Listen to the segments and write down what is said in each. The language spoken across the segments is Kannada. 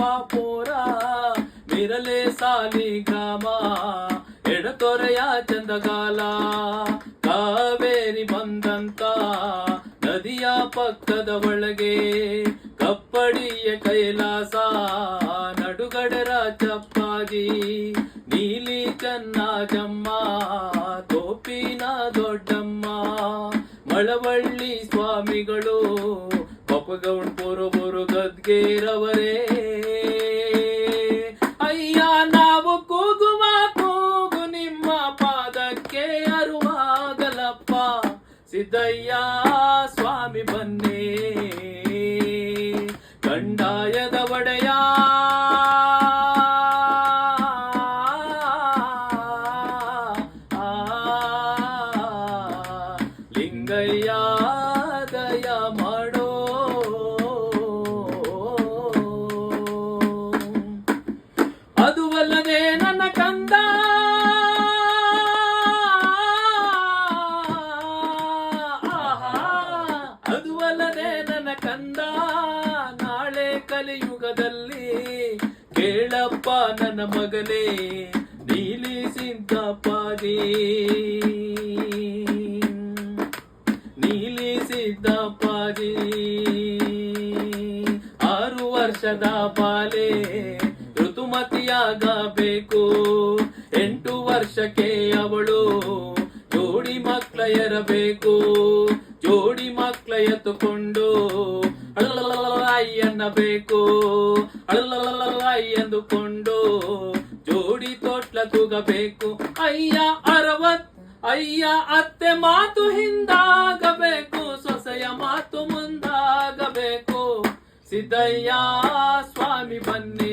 ಪೋರ. ಮಿರಲೆ ಸಾಲಿ ಗ್ರಾಮ ಎಡತೊರೆಯ ಚಂದಗಾಲ. ಕಾವೇರಿ ಬಂದಂತ ನದಿಯ ಪಕ್ಕದ ಒಳಗೆ, ಕಪ್ಪಡಿಯ ಕೈಲಾಸ, ನಡುಗಡರ ಚಪ್ಪಾಗಿ ನೀಲಿ ಚನ್ನಾಜಮ್ಮ ತೋಪಿನ ದೊಡ್ಡಮ್ಮ. ಮಳವಳ್ಳಿ ಸ್ವಾಮಿಗಳು ಪಪಗೌಡ ಪೊರಬೊರು ಗದ್ಗೇರವರೇ. ಸಿದ್ದಯ್ಯ ಸ್ವಾಮಿ ಬನ್ನೇ. ಕಂಡಾಯದ ಒಡೆಯ ಕಂದ ನಾಳೆ ಕಲಿಯುಗದಲ್ಲಿ ಕೇಳಪ್ಪ ನನ್ನ ಮಗನೇ, ನೀಲಿ ಸಿದ್ದಪ್ಪಾಜಿ. ನೀಲಿ ಸಿದ್ದಪ್ಪಾಜಿ. ಆರು ವರ್ಷದ ಬಾಲೆ ಋತುಮತಿಯಾಗಬೇಕು. ಎಂಟು ವರ್ಷಕ್ಕೆ ಅವಳು ಜೋಡಿ ಮಕ್ಕಳ ಇರಬೇಕು. ಜೋಡಿ ಮಕ್ಕಳ ಎತ್ತುಕೊಂಡು ಅಳಲಲಲಲಾಯಿ ಅನ್ನಬೇಕು ಅಳಲಲಲಲಾಯಿ ಎಂದುಕೊಂಡು ಜೋಡಿ ತೋಟ್ಲ ತೂಗಬೇಕು ಅಯ್ಯ ಅರವತ್ ಅಯ್ಯ ಅತ್ತೆ ಮಾತು ಹಿಂದಾಗಬೇಕು ಸೊಸೆಯ ಮಾತು ಮುಂದಾಗಬೇಕು ಸಿದ್ದಯ್ಯ ಸ್ವಾಮಿ ಬನ್ನಿ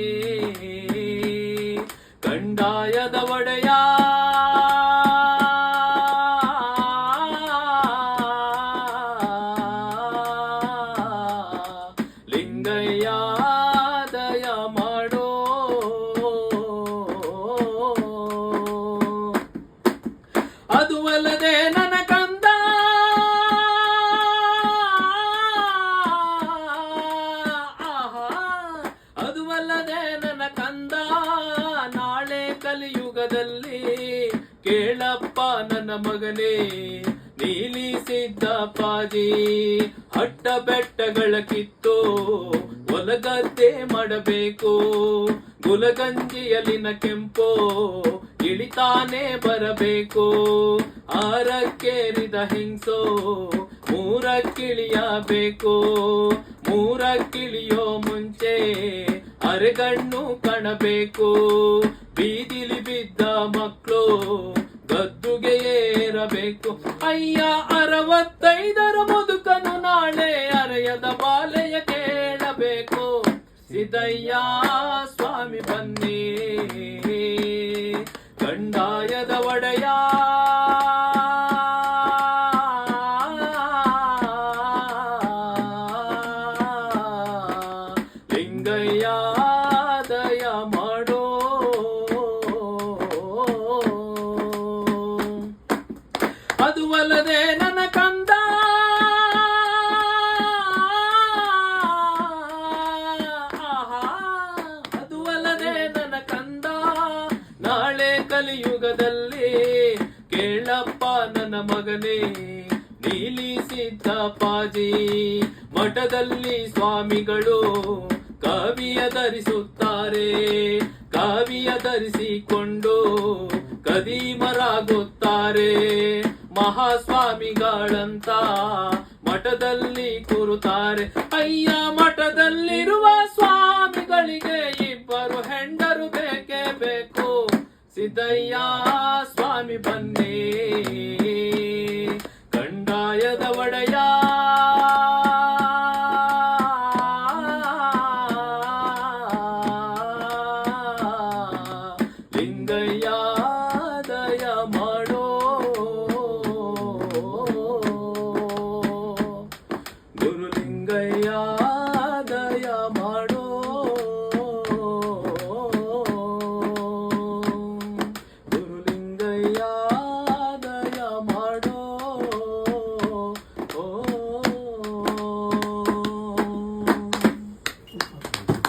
ಕೇಳಪ್ಪ ನನ್ನ ಮಗನೇ, ನೀಲಿ ಸಿದ್ದಪ್ಪಾಜಿ, ಹಟ್ಟ ಬೆಟ್ಟಗಳ ಕಿತ್ತು ಒಲಗದ್ದೆ ಮಾಡಬೇಕು. ಗುಲಗಂಜಿಯಲ್ಲಿನ ಕೆಂಪು ಇಳಿತಾನೆ ಬರಬೇಕು. ಆರಕ್ಕೇರಿದ ಹಿಂಸೋ ಮೂರಕ್ಕಿಳಿಯಬೇಕು. ಮೂರಕ್ಕಿಳಿಯೋ ಮುಂಚೆ ಅರೆಗಣ್ಣು ಕಾಣಬೇಕು. ಬೀದಿಲಿ ಬಿದ್ದ ಮಕ್ಕಳು ಗದ್ದುಗೆ ಏರಬೇಕು. ಅಯ್ಯ, ಅರವತ್ತೈದರ ಮುದುಕನು ನಾಳೆ ಅರೆಯದ ಬಾಲೆಯ ಕೇಳಬೇಕು. ಸಿದ್ದಯ್ಯ, ಸ್ವಾಮಿ ಬನ್ನಿ. ಕಂಡಾಯದ ಒಡೆಯ ಮಗನೇ ನೀಲಿ ಸಿದ್ದಪ್ಪಾಜಿ ಮಠದಲ್ಲಿ ಸ್ವಾಮಿಗಳು ಕಾವಿಯ ಧರಿಸುತ್ತಾರೆ. ಕಾವಿಯ ಧರಿಸಿಕೊಂಡು ಕದೀಮರಾಗುತ್ತಾರೆ. ಮಹಾಸ್ವಾಮಿಗಳಂತ ಮಠದಲ್ಲಿ ಕೂರುತ್ತಾರೆ. ಅಯ್ಯ, ಮಠದಲ್ಲಿರುವ ಸ್ವಾಮಿಗಳಿಗೆ ಇಬ್ಬರು ಹೆಂಡರು ಬೇಕೇ ಬೇಕು. ಸಿದ್ದಯ್ಯ, ಸ್ವಾಮಿ ಬನ್ನಿ.